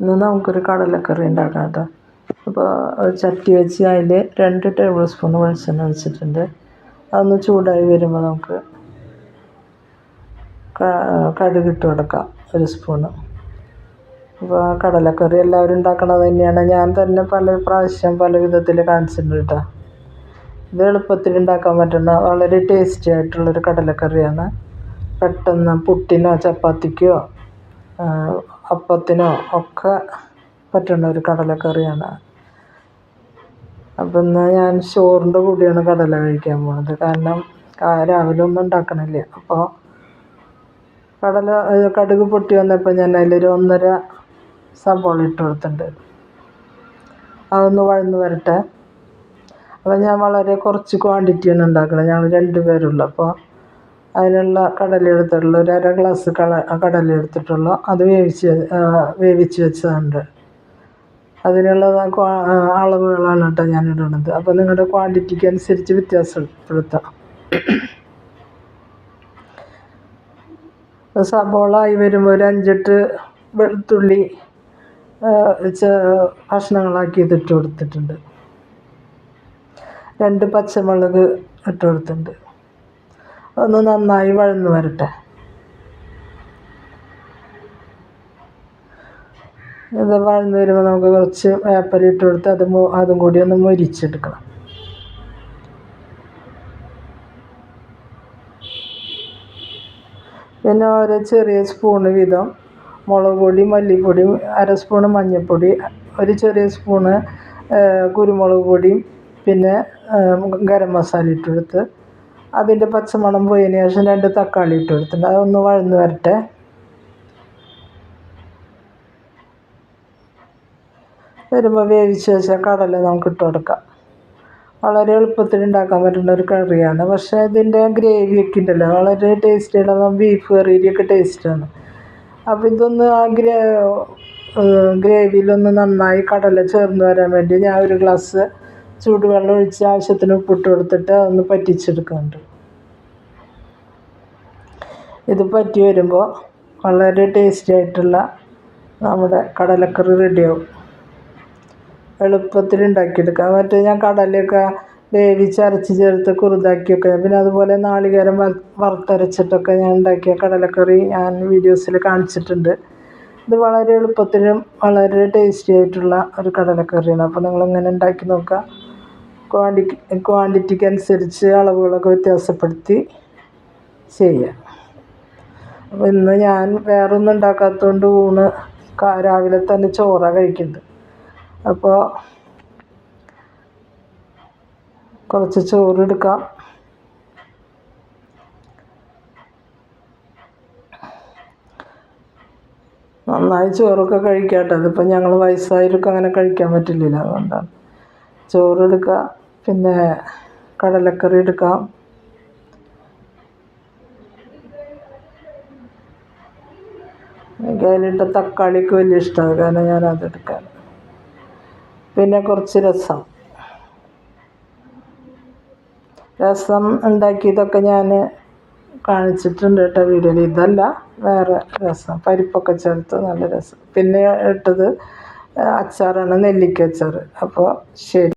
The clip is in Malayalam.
ഇന്ന് നമുക്കൊരു കടലക്കറി ഉണ്ടാക്കാം കേട്ടോ അപ്പോൾ ചട്ടി വെച്ച് അതിൽ രണ്ട് ടേബിൾ സ്പൂൺ വെളിച്ചെണ്ണ ഒഴിച്ചിട്ടുണ്ട്. അതൊന്ന് ചൂടായി വരുമ്പോൾ നമുക്ക് കടുക് ഇട്ട് കൊടുക്കാം ഒരു സ്പൂണ് അപ്പോൾ കടലക്കറി എല്ലാവരും ഉണ്ടാക്കണത് തന്നെയാണ്. ഞാൻ തന്നെ പല പ്രാവശ്യം പല വിധത്തിൽ കാണിച്ചിട്ടുണ്ട് കേട്ടോ ഇത് എളുപ്പത്തിൽ ഉണ്ടാക്കാൻ പറ്റുന്ന വളരെ ടേസ്റ്റി ആയിട്ടുള്ളൊരു കടലക്കറിയാണ്. പെട്ടെന്ന് പുട്ടിനോ ചപ്പാത്തിക്കോ അപ്പത്തിനോ ഒക്കെ പറ്റുന്ന ഒരു കടലക്കറിയാണ്. അപ്പം എന്നാൽ ഞാൻ ചോറിന്റെ കൂടിയാണ് കടല കഴിക്കാൻ പോകുന്നത് കാരണം രാവിലെ ഒന്നും ഉണ്ടാക്കണില്ല. അപ്പോൾ കടല കടുക് പൊട്ടി വന്നപ്പോൾ ഞാൻ അതിലൊരു ഒന്നര സബോള ഇട്ട് കൊടുത്തിട്ടുണ്ട്. അതൊന്ന് വഴന്ന് വരട്ടെ. അപ്പം ഞാൻ വളരെ കുറച്ച് ക്വാണ്ടിറ്റിയാണ് ഉണ്ടാക്കുന്നത് ഞങ്ങൾ രണ്ട് പേരുള്ളൂ അപ്പോൾ അതിനുള്ള കടല എടുത്തിട്ടുള്ളൂ ഒരു അര ഗ്ലാസ് കടല എടുത്തിട്ടുള്ളൂ അത് വേവിച്ച് വേവിച്ച് വെച്ചതുണ്ട്. അതിനുള്ള അളവുകളാണ് കേട്ടോ ഞാൻ ഇടുന്നത് അപ്പോൾ നിങ്ങളുടെ ക്വാണ്ടിറ്റിക്ക് അനുസരിച്ച് വ്യത്യാസപ്പെടുത്താം സബോള ആയി വരുമ്പോൾ ഒരു അഞ്ചെട്ട് വെളുത്തുള്ളി കഷ്ണങ്ങളാക്കി ഇതിട്ട് കൊടുത്തിട്ടുണ്ട്. രണ്ട് പച്ചമുളക് ഇട്ട് കൊടുത്തിട്ടുണ്ട്. ഒന്ന് നന്നായി വഴന്നു വരട്ടെ. ഇത് വഴന്നു വരുമ്പോൾ നമുക്ക് കുറച്ച് വേപ്പലിട്ട് കൊടുത്ത് അത് അതും കൂടി ഒന്ന് മൊരിച്ചെടുക്കണം. പിന്നെ ഓരോ ചെറിയ സ്പൂണ് വീതം മുളക് പൊടി മല്ലിപ്പൊടി അര സ്പൂണ് മഞ്ഞൾപ്പൊടി ഒരു ചെറിയ സ്പൂണ് കുരുമുളക് പൊടിയും പിന്നെ ഗരം മസാല ഇട്ട് കൊടുത്ത് അതിന്റെ പച്ചമണം പോയതിന് ശേഷം രണ്ട് തക്കാളി ഇട്ട് കൊടുത്തിട്ടുണ്ട്. അതൊന്ന് വഴന്ന് വരട്ടെ. വരുമ്പോൾ വേവിച്ച് വെച്ചാൽ കടല നമുക്ക് ഇട്ട് കൊടുക്കാം. വളരെ എളുപ്പത്തിൽ ഉണ്ടാക്കാൻ പറ്റുന്ന ഒരു കറിയാണ്. പക്ഷേ ഇതിന്റെ ഗ്രേവിയൊക്കെ ഉണ്ടല്ലോ വളരെ ടേസ്റ്റിയുള്ള ബീഫ് കറിയുടെയൊക്കെ ടേസ്റ്റാണ് അപ്പോൾ ഇതൊന്ന് ആ ഗ്രേ ഗ്രേവിയിലൊന്ന് നന്നായി കടല ചേർന്ന് വരാൻ വേണ്ടി ഞാൻ ഒരു ഗ്ലാസ് ചൂടുവെള്ളം ഒഴിച്ച് ആവശ്യത്തിന് ഉപ്പിട്ട് കൊടുത്തിട്ട് ഒന്ന് പറ്റിച്ചെടുക്കുന്നുണ്ട് ഇത് പറ്റി വരുമ്പോൾ വളരെ ടേസ്റ്റി ആയിട്ടുള്ള നമ്മുടെ കടലക്കറി റെഡിയാവും. എളുപ്പത്തിൽ ഉണ്ടാക്കിയെടുക്കാം. മറ്റേ ഞാൻ കടലയൊക്കെ വേവിച്ച് അരച്ച് ചേർത്ത് കുറുതാക്കിയൊക്കെ പിന്നെ അതുപോലെ നാളികേരം വറുത്തരച്ചിട്ടൊക്കെ ഞാൻ ഉണ്ടാക്കിയ കടലക്കറി ഞാൻ വീഡിയോസിൽ കാണിച്ചിട്ടുണ്ട്. ഇത് വളരെ എളുപ്പത്തിലും വളരെ ടേസ്റ്റി ആയിട്ടുള്ള ഒരു കടലക്കറിയാണ്. അപ്പോൾ നിങ്ങളിങ്ങനെ ഉണ്ടാക്കി നോക്കുക ക്വാണ്ടിറ്റി ക്വാണ്ടിറ്റിക്ക് അനുസരിച്ച് അളവുകളൊക്കെ വ്യത്യാസപ്പെടുത്തി ചെയ്യുക അപ്പോൾ ഇന്ന് ഞാൻ വേറൊന്നും ഉണ്ടാക്കാത്തതുകൊണ്ട് ഊണ് രാവിലെ തന്നെ ചോറ കഴിക്കുന്നത് അപ്പോൾ കുറച്ച് ചോറെടുക്കാം നന്നായി ചോറൊക്കെ കഴിക്കാട്ടോ. അതിപ്പോൾ ഞങ്ങൾ വയസ്സായവർക്ക് അങ്ങനെ കഴിക്കാൻ പറ്റില്ലല്ലോ അതുകൊണ്ടാണ്. ചോറെടുക്കുക പിന്നെ കടലക്കറി എടുക്കാം. എനിക്ക് തക്കാളിക്ക് വലിയ ഇഷ്ടമാണ് കാരണം ഞാൻ അതെടുക്കാൻ പിന്നെ കുറച്ച് രസം. രസം ഉണ്ടാക്കിയതൊക്കെ ഞാൻ കാണിച്ചിട്ടുണ്ട് കേട്ടോ വീഡിയോയിൽ. ഇതല്ല വേറെ രസം. പരിപ്പൊക്കെ ചേർത്ത് നല്ല രസം. പിന്നെ ഇട്ടത് അച്ചാറാണ് നെല്ലിക്ക അച്ചാർ അപ്പോൾ ശരി.